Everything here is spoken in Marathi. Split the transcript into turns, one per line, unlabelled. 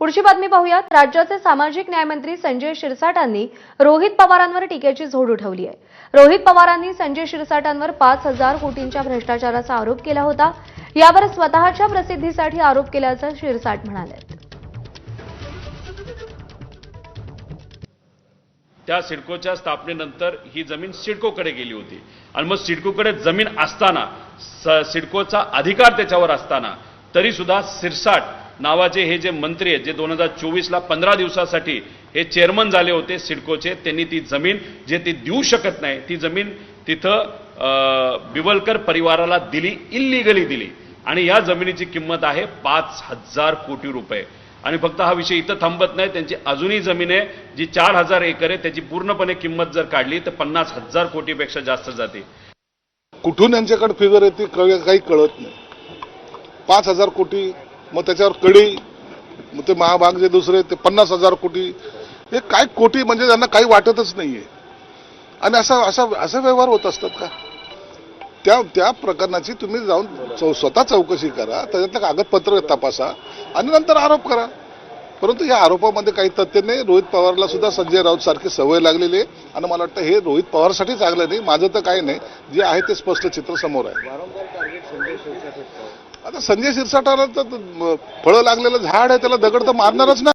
पुढची बातमी पाहूयात. राज्याचे सामाजिक न्यायमंत्री संजय शिरसाटांनी रोहित पवारांवर टीकेची झोड उठवली आहे. रोहित पवारांनी संजय शिरसाटांवर पाच हजार कोटींच्या भ्रष्टाचाराचा आरोप केला होता. यावर स्वतःच्या प्रसिद्धीसाठी आरोप केल्याचं शिरसाट म्हणाले.
त्या सिडकोच्या स्थापनेनंतर ही जमीन सिडकोकडे गेली होती. आणि मग सिडकोकडे जमीन असताना सिडकोचा अधिकार त्याच्यावर असताना तरी सुद्धा सिरसाट नावाचे हे जे मंत्री आहेत जे दोन हजार चोवीसला पंधरा दिवसासाठी हे चेअरमन झाले होते सिडकोचे त्यांनी ती जमीन जे ती देऊ शकत नाही ती जमीन तिथं अं, बिवलकर परिवाराला दिली इल्लिगली दिली. आणि या जमिनीची किंमत आहे पाच हजार कोटी रुपये. आणि फक्त हा विषय इथं थांबत नाही त्यांची अजूनही जमीन आहे जी चार हजार एकर आहे त्याची पूर्णपणे किंमत जर काढली तर पन्नास हजार कोटीपेक्षा जास्त जाते.
कुठून यांच्याकडे फिगर येते काही कळत नाही. पाच हजार कोटी मग त्याच्यावर कडी मग ते महाभाग जे दुसरे ते पन्नास हजार कोटी. हे काय कोटी म्हणजे त्यांना काही वाटतच नाहीये. आणि असा असा असा व्यवहार होत असतात का? त्या त्या प्रकरणाची तुम्ही जाऊन चौ- स्वतः चौकशी करा त्याच्यातलं कागदपत्र तपासा आणि नंतर आरोप करा. परंतु या आरोपामध्ये काही तथ्य नाही. रोहित पवारला सुद्धा संजय राऊत सारखी सवय लागलेली आहे. आणि मला वाटतं हे रोहित पवारसाठी चांगलं नाही. माझं तर काही नाही. जे आहे ते स्पष्ट चित्र समोर आहे. आता संजय शिरसाटाला तर फळं लागलेलं झाड आहे. त्याला दगड तर मारणारच ना